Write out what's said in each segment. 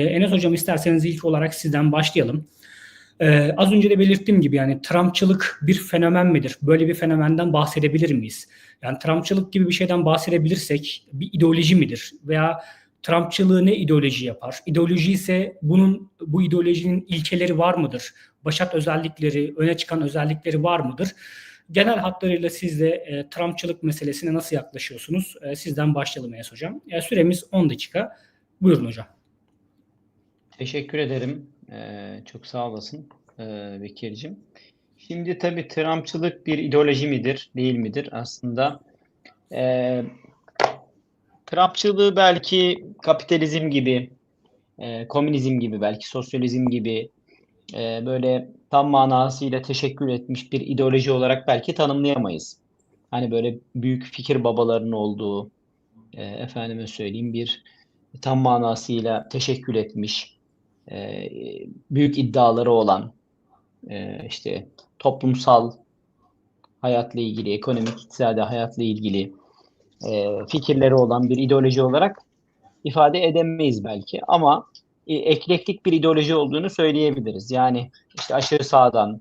Ee, Enes Hocam isterseniz ilk olarak sizden başlayalım. Ee, az önce de belirttiğim gibi yani Trumpçılık bir fenomen midir? Böyle bir fenomenden bahsedebilir miyiz? Yani Trumpçılık gibi bir şeyden bahsedebilirsek bir ideoloji midir? Veya Trumpçılığı ne ideoloji yapar? İdeoloji ise bunun bu ideolojinin ilkeleri var mıdır? Başat özellikleri, öne çıkan özellikleri var mıdır? Genel hatlarıyla siz de e, Trumpçılık meselesine nasıl yaklaşıyorsunuz? E, sizden başlayalım Enes Hocam. E, süremiz 10 dakika. Buyurun hocam. Teşekkür ederim. Ee, çok sağ olasın ee, Bekir'cim. Şimdi tabii Trumpçılık bir ideoloji midir, değil midir? Aslında e, Trumpçılığı belki kapitalizm gibi, e, komünizm gibi, belki sosyalizm gibi e, böyle tam manasıyla teşekkür etmiş bir ideoloji olarak belki tanımlayamayız. Hani böyle büyük fikir babalarının olduğu, e, efendime söyleyeyim bir tam manasıyla teşekkür etmiş, e, büyük iddiaları olan, e, işte toplumsal hayatla ilgili, ekonomik, iktisadi hayatla ilgili e, fikirleri olan bir ideoloji olarak ifade edemeyiz belki ama eklektik bir ideoloji olduğunu söyleyebiliriz. Yani işte aşırı sağdan,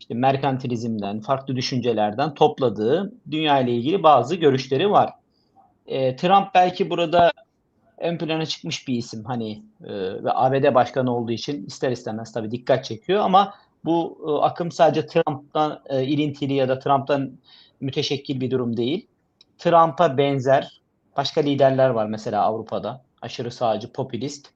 işte merkantilizmden, farklı düşüncelerden topladığı dünya ile ilgili bazı görüşleri var. Trump belki burada ön plana çıkmış bir isim hani e, ve ABD başkanı olduğu için ister istemez tabii dikkat çekiyor ama bu e, akım sadece Trump'tan e, ilintili ya da Trump'tan müteşekkil bir durum değil. Trump'a benzer başka liderler var mesela Avrupa'da. Aşırı sağcı, popülist.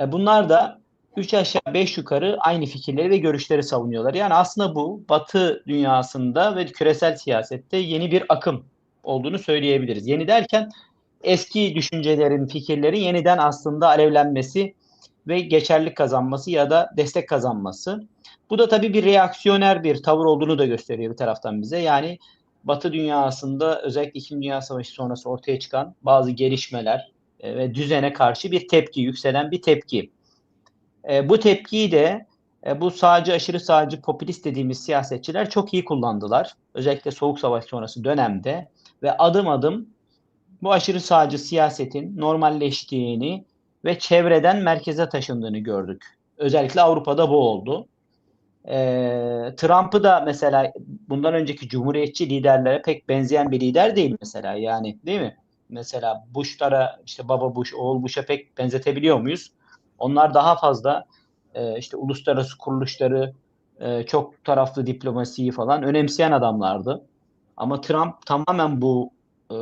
E, bunlar da 3 aşağı 5 yukarı aynı fikirleri ve görüşleri savunuyorlar. Yani aslında bu Batı dünyasında ve küresel siyasette yeni bir akım olduğunu söyleyebiliriz. Yeni derken eski düşüncelerin, fikirlerin yeniden aslında alevlenmesi ve geçerlik kazanması ya da destek kazanması. Bu da tabii bir reaksiyoner bir tavır olduğunu da gösteriyor bir taraftan bize. Yani Batı dünyasında özellikle İkinci Dünya Savaşı sonrası ortaya çıkan bazı gelişmeler e, ve düzene karşı bir tepki, yükselen bir tepki. E, bu tepkiyi de e, bu sağcı, aşırı sağcı, popülist dediğimiz siyasetçiler çok iyi kullandılar. Özellikle Soğuk Savaş sonrası dönemde ve adım adım bu aşırı sağcı siyasetin normalleştiğini ve çevreden merkeze taşındığını gördük. Özellikle Avrupa'da bu oldu. E, Trump'ı da mesela bundan önceki cumhuriyetçi liderlere pek benzeyen bir lider değil mesela yani değil mi? Mesela Bush'lara işte baba Bush, oğul Bush'a pek benzetebiliyor muyuz? Onlar daha fazla e, işte uluslararası kuruluşları, e, çok taraflı diplomasiyi falan önemseyen adamlardı. Ama Trump tamamen bu e,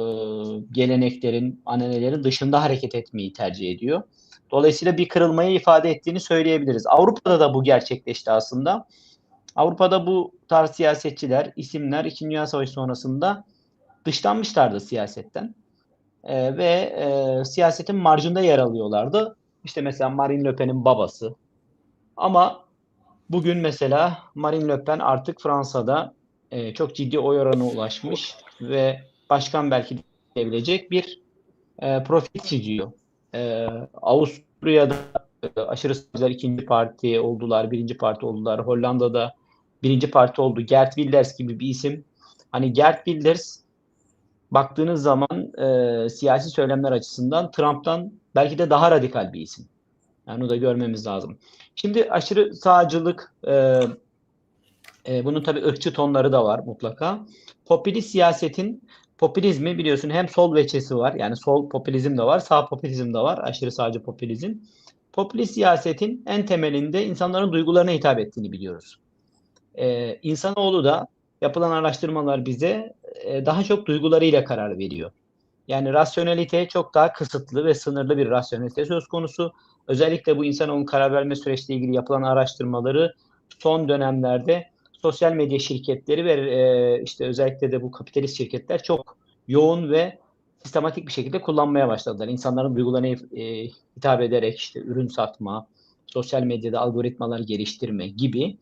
geleneklerin, ananelerin dışında hareket etmeyi tercih ediyor. Dolayısıyla bir kırılmayı ifade ettiğini söyleyebiliriz. Avrupa'da da bu gerçekleşti aslında. Avrupa'da bu tarz siyasetçiler, isimler İkinci Dünya Savaşı sonrasında dışlanmışlardı siyasetten. E, ve e, siyasetin marjında yer alıyorlardı. İşte mesela Marine Le Pen'in babası. Ama bugün mesela Marine Le Pen artık Fransa'da e, çok ciddi oy oranına ulaşmış ve başkan belki diyebilecek bir e, profil çiziyor. E, Avusturya'da e, aşırı sağcılar ikinci parti oldular, birinci parti oldular. Hollanda'da birinci parti oldu. Gert Wilders gibi bir isim. Hani Gert Wilders baktığınız zaman e, siyasi söylemler açısından Trump'tan belki de daha radikal bir isim. Yani onu da görmemiz lazım. Şimdi aşırı sağcılık e, e, bunun tabii ırkçı tonları da var mutlaka. Popülist siyasetin popülizmi biliyorsun hem sol veçesi var. Yani sol popülizm de var, sağ popülizm de var. Aşırı sağcı popülizm. Popülist siyasetin en temelinde insanların duygularına hitap ettiğini biliyoruz. Ee, insanoğlu da yapılan araştırmalar bize e, daha çok duygularıyla karar veriyor. Yani rasyonelite çok daha kısıtlı ve sınırlı bir rasyonelite söz konusu. Özellikle bu insanoğlunun karar verme süreçle ilgili yapılan araştırmaları son dönemlerde sosyal medya şirketleri ve e, işte özellikle de bu kapitalist şirketler çok yoğun ve sistematik bir şekilde kullanmaya başladılar. İnsanların duygularına e, hitap ederek işte ürün satma, sosyal medyada algoritmaları geliştirme gibi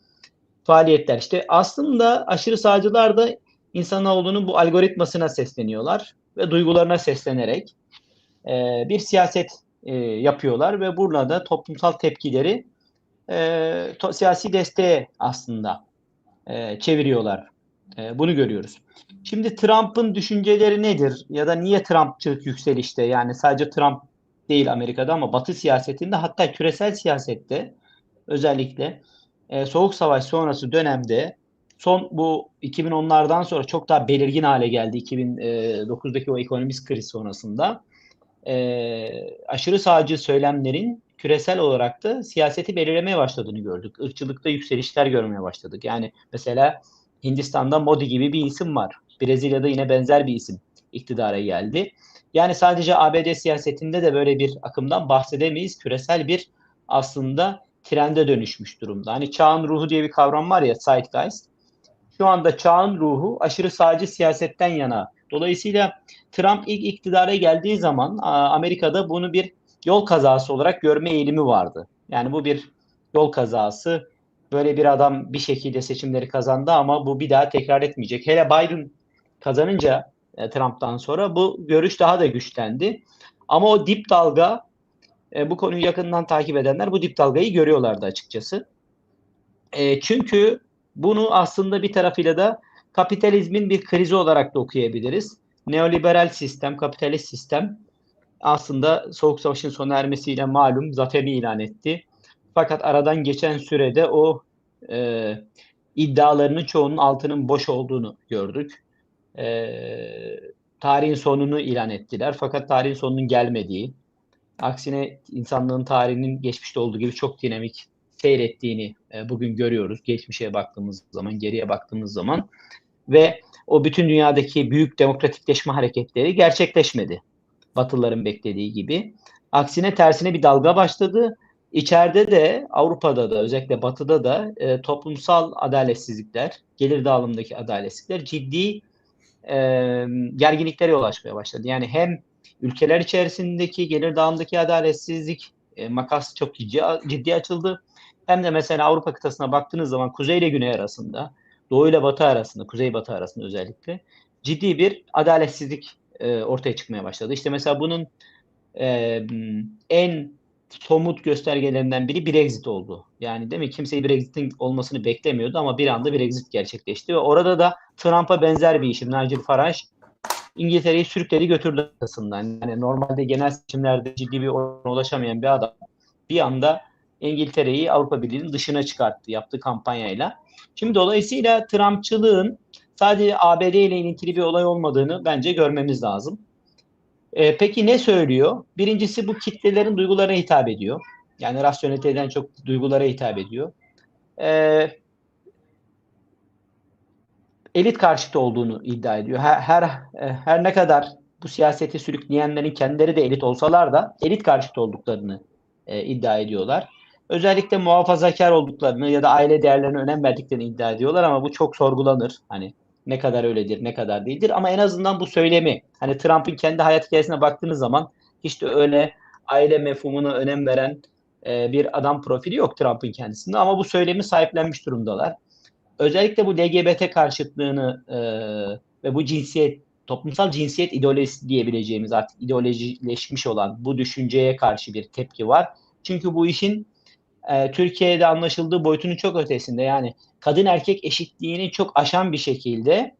faaliyetler. İşte aslında aşırı sağcılar da insanoğlunun bu algoritmasına sesleniyorlar ve duygularına seslenerek e, bir siyaset e, yapıyorlar ve burada toplumsal tepkileri e, to, siyasi desteğe aslında e, çeviriyorlar. E, bunu görüyoruz. Şimdi Trump'ın düşünceleri nedir? Ya da niye Trumpçılık yükselişte? Yani sadece Trump değil Amerika'da ama Batı siyasetinde hatta küresel siyasette özellikle e, Soğuk Savaş sonrası dönemde son bu 2010'lardan sonra çok daha belirgin hale geldi 2009'daki o ekonomik kriz sonrasında. E, aşırı sağcı söylemlerin küresel olarak da siyaseti belirlemeye başladığını gördük. Irkçılıkta yükselişler görmeye başladık. Yani mesela Hindistan'da Modi gibi bir isim var. Brezilya'da yine benzer bir isim iktidara geldi. Yani sadece ABD siyasetinde de böyle bir akımdan bahsedemeyiz. Küresel bir aslında trende dönüşmüş durumda. Hani çağın ruhu diye bir kavram var ya Zeitgeist. Şu anda çağın ruhu aşırı sağcı siyasetten yana. Dolayısıyla Trump ilk iktidara geldiği zaman Amerika'da bunu bir yol kazası olarak görme eğilimi vardı. Yani bu bir yol kazası. Böyle bir adam bir şekilde seçimleri kazandı ama bu bir daha tekrar etmeyecek. Hele Biden kazanınca e, Trump'tan sonra bu görüş daha da güçlendi. Ama o dip dalga e, bu konuyu yakından takip edenler bu dip dalgayı görüyorlardı açıkçası. E, çünkü bunu aslında bir tarafıyla da kapitalizmin bir krizi olarak da okuyabiliriz. Neoliberal sistem, kapitalist sistem aslında Soğuk Savaş'ın sona ermesiyle malum zaferini ilan etti. Fakat aradan geçen sürede o e, iddialarının çoğunun altının boş olduğunu gördük. E, tarihin sonunu ilan ettiler. Fakat tarihin sonunun gelmediği, aksine insanlığın tarihinin geçmişte olduğu gibi çok dinamik seyrettiğini e, bugün görüyoruz. Geçmişe baktığımız zaman, geriye baktığımız zaman ve o bütün dünyadaki büyük demokratikleşme hareketleri gerçekleşmedi. Batılıların beklediği gibi. Aksine tersine bir dalga başladı. İçeride de Avrupa'da da özellikle Batı'da da e, toplumsal adaletsizlikler, gelir dağılımındaki adaletsizlikler ciddi e, gerginliklere yol açmaya başladı. Yani hem ülkeler içerisindeki gelir dağılımındaki adaletsizlik e, makas çok ciddi, ciddi açıldı. Hem de mesela Avrupa kıtasına baktığınız zaman kuzey ile güney arasında, doğu ile batı arasında, kuzey batı arasında özellikle ciddi bir adaletsizlik e, ortaya çıkmaya başladı. İşte mesela bunun e, en somut göstergelerinden biri Brexit oldu. Yani değil mi? Kimse Brexit'in olmasını beklemiyordu ama bir anda Brexit gerçekleşti ve orada da Trump'a benzer bir işim. Nigel Farage İngiltere'yi sürükledi götürdü aslında. Yani normalde genel seçimlerde ciddi bir orana ulaşamayan bir adam bir anda İngiltere'yi Avrupa Birliği'nin dışına çıkarttı yaptığı kampanyayla. Şimdi dolayısıyla Trumpçılığın sadece ABD ile ilintili bir olay olmadığını bence görmemiz lazım. E, peki ne söylüyor? Birincisi bu kitlelerin duygularına hitap ediyor. Yani rasyoneliteden çok duygulara hitap ediyor. E, elit karşıtı olduğunu iddia ediyor. Her, her her ne kadar bu siyaseti sürükleyenlerin kendileri de elit olsalar da elit karşıtı olduklarını e, iddia ediyorlar. Özellikle muhafazakar olduklarını ya da aile değerlerine önem verdiklerini iddia ediyorlar ama bu çok sorgulanır. Hani ne kadar öyledir, ne kadar değildir ama en azından bu söylemi hani Trump'ın kendi hayat hikayesine baktığınız zaman hiç de öyle aile mefhumuna önem veren e, bir adam profili yok Trump'ın kendisinde ama bu söylemi sahiplenmiş durumdalar. Özellikle bu LGBT karşıtlığını e, ve bu cinsiyet toplumsal cinsiyet ideolojisi diyebileceğimiz artık ideolojileşmiş olan bu düşünceye karşı bir tepki var. Çünkü bu işin e, Türkiye'de anlaşıldığı boyutunun çok ötesinde. Yani kadın erkek eşitliğini çok aşan bir şekilde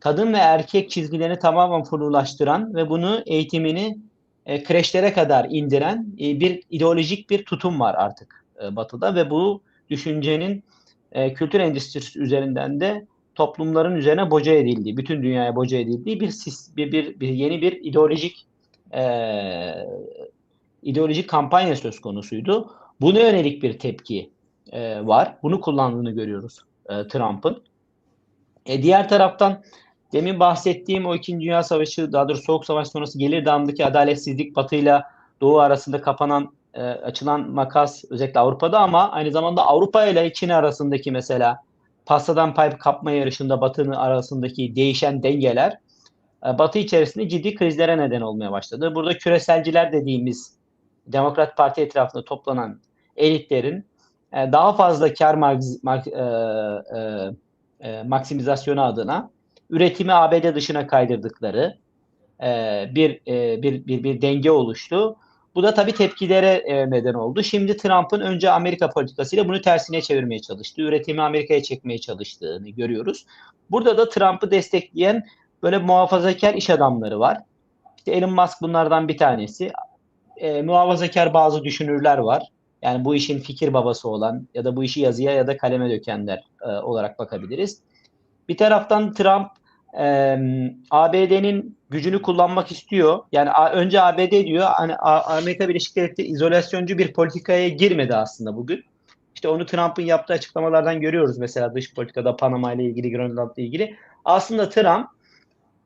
kadın ve erkek çizgilerini tamamen flulaştıran ve bunu eğitimini e, kreşlere kadar indiren e, bir ideolojik bir tutum var artık e, Batı'da ve bu düşüncenin e, kültür endüstrisi üzerinden de toplumların üzerine boca edildiği, bütün dünyaya boca edildiği bir bir, bir, bir yeni bir ideolojik e, ideolojik kampanya söz konusuydu. Buna yönelik bir tepki e, var. Bunu kullandığını görüyoruz e, Trump'ın. E, diğer taraftan demin bahsettiğim o İkinci Dünya Savaşı, daha doğrusu Soğuk Savaş sonrası gelir dağındaki adaletsizlik batıyla doğu arasında kapanan, e, açılan makas özellikle Avrupa'da ama aynı zamanda Avrupa ile Çin arasındaki mesela pastadan pay kapma yarışında batının arasındaki değişen dengeler e, batı içerisinde ciddi krizlere neden olmaya başladı. Burada küreselciler dediğimiz Demokrat Parti etrafında toplanan elitlerin daha fazla kar mark, mark, e, e, e, maksimizasyonu adına üretimi ABD dışına kaydırdıkları e, bir, e, bir bir bir denge oluştu. Bu da tabii tepkilere e, neden oldu. Şimdi Trump'ın önce Amerika politikasıyla bunu tersine çevirmeye çalıştı. Üretimi Amerika'ya çekmeye çalıştığını görüyoruz. Burada da Trump'ı destekleyen böyle muhafazakar iş adamları var. İşte Elon Musk bunlardan bir tanesi. e, muhafazakar bazı düşünürler var. Yani bu işin fikir babası olan ya da bu işi yazıya ya da kaleme dökenler e, olarak bakabiliriz. Bir taraftan Trump e, ABD'nin gücünü kullanmak istiyor. Yani a, önce ABD diyor. Hani A- Amerika Birleşik Devletleri izolasyoncu bir politikaya girmedi aslında bugün. İşte onu Trump'ın yaptığı açıklamalardan görüyoruz mesela dış politikada Panama ile ilgili, Grönland'la ilgili. Aslında Trump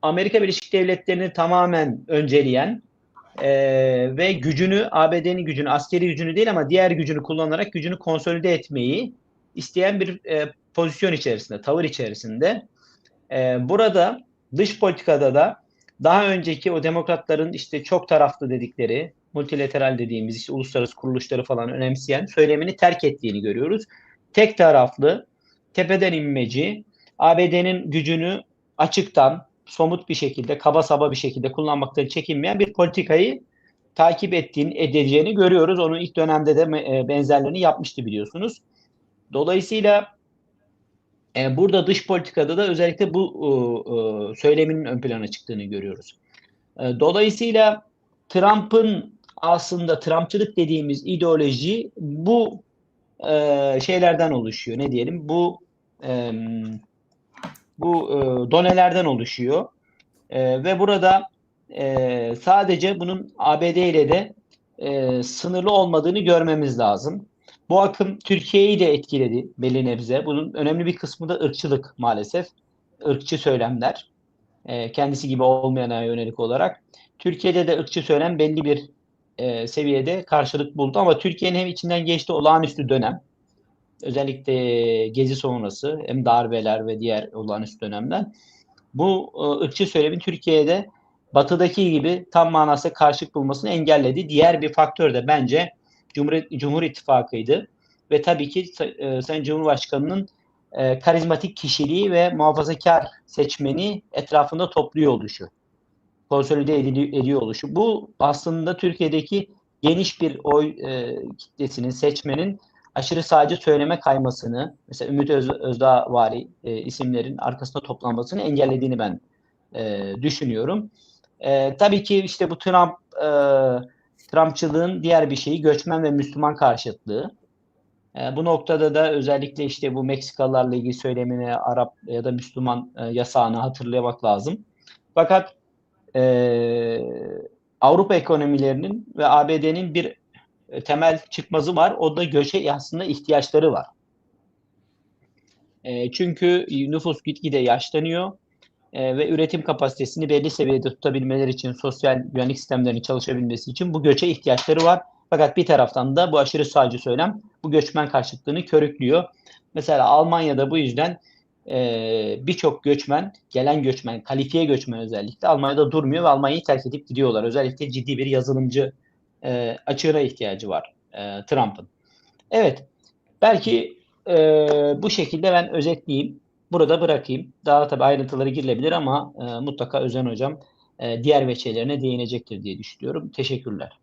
Amerika Birleşik Devletleri'ni tamamen önceleyen e, ve gücünü ABD'nin gücünü, askeri gücünü değil ama diğer gücünü kullanarak gücünü konsolide etmeyi isteyen bir e, pozisyon içerisinde, tavır içerisinde. E, burada dış politikada da daha önceki o demokratların işte çok taraflı dedikleri, multilateral dediğimiz işte uluslararası kuruluşları falan önemseyen söylemini terk ettiğini görüyoruz. Tek taraflı, tepeden inmeci, ABD'nin gücünü açıktan, somut bir şekilde, kaba saba bir şekilde kullanmaktan çekinmeyen bir politikayı takip ettiğini, edeceğini görüyoruz. Onun ilk dönemde de e, benzerlerini yapmıştı biliyorsunuz. Dolayısıyla e, burada dış politikada da özellikle bu e, söyleminin ön plana çıktığını görüyoruz. Dolayısıyla Trump'ın aslında Trumpçılık dediğimiz ideoloji bu şeylerden oluşuyor. Ne diyelim? Bu bu e, donelerden oluşuyor. E, ve burada e, sadece bunun ABD ile de e, sınırlı olmadığını görmemiz lazım. Bu akım Türkiye'yi de etkiledi belli nebze. Bunun önemli bir kısmı da ırkçılık maalesef. Irkçı söylemler. E, kendisi gibi olmayana yönelik olarak. Türkiye'de de ırkçı söylem belli bir e, seviyede karşılık buldu ama Türkiye'nin hem içinden geçtiği olağanüstü dönem özellikle gezi sonrası hem darbeler ve diğer olağanüstü dönemden bu e, ırkçı söylemin Türkiye'de batıdaki gibi tam manasıyla karşılık bulmasını engelledi. Diğer bir faktör de bence Cumhur, Cumhur İttifakı'ydı. Ve tabii ki e, Sayın Cumhurbaşkanı'nın e, karizmatik kişiliği ve muhafazakar seçmeni etrafında topluyor oluşu. Konsolide ediliyor, ediyor oluşu. Bu aslında Türkiye'deki geniş bir oy e, kitlesinin, seçmenin aşırı sağcı söyleme kaymasını, mesela Ümit Öz, Özdağ vari e, isimlerin arkasında toplanmasını engellediğini ben e, düşünüyorum. E, tabii ki işte bu Trump e, Trumpçılığın diğer bir şeyi göçmen ve Müslüman karşıtlığı. E, bu noktada da özellikle işte bu Meksikalılarla ilgili söylemini Arap ya da Müslüman e, yasağını hatırlamak lazım. Fakat e, Avrupa ekonomilerinin ve ABD'nin bir e, temel çıkmazı var. O da göçe aslında ihtiyaçları var. E, çünkü nüfus gitgide yaşlanıyor e, ve üretim kapasitesini belli seviyede tutabilmeleri için, sosyal güvenlik sistemlerinin çalışabilmesi için bu göçe ihtiyaçları var. Fakat bir taraftan da bu aşırı sağcı söylem bu göçmen karşıtlığını körüklüyor. Mesela Almanya'da bu yüzden birçok göçmen, gelen göçmen, kalifiye göçmen özellikle Almanya'da durmuyor ve Almanya'yı terk edip gidiyorlar. Özellikle ciddi bir yazılımcı e, açığına ihtiyacı var e, Trump'ın. Evet, belki e, bu şekilde ben özetleyeyim. Burada bırakayım. Daha tabii ayrıntıları girilebilir ama e, mutlaka Özen Hocam e, diğer veçelerine değinecektir diye düşünüyorum. Teşekkürler.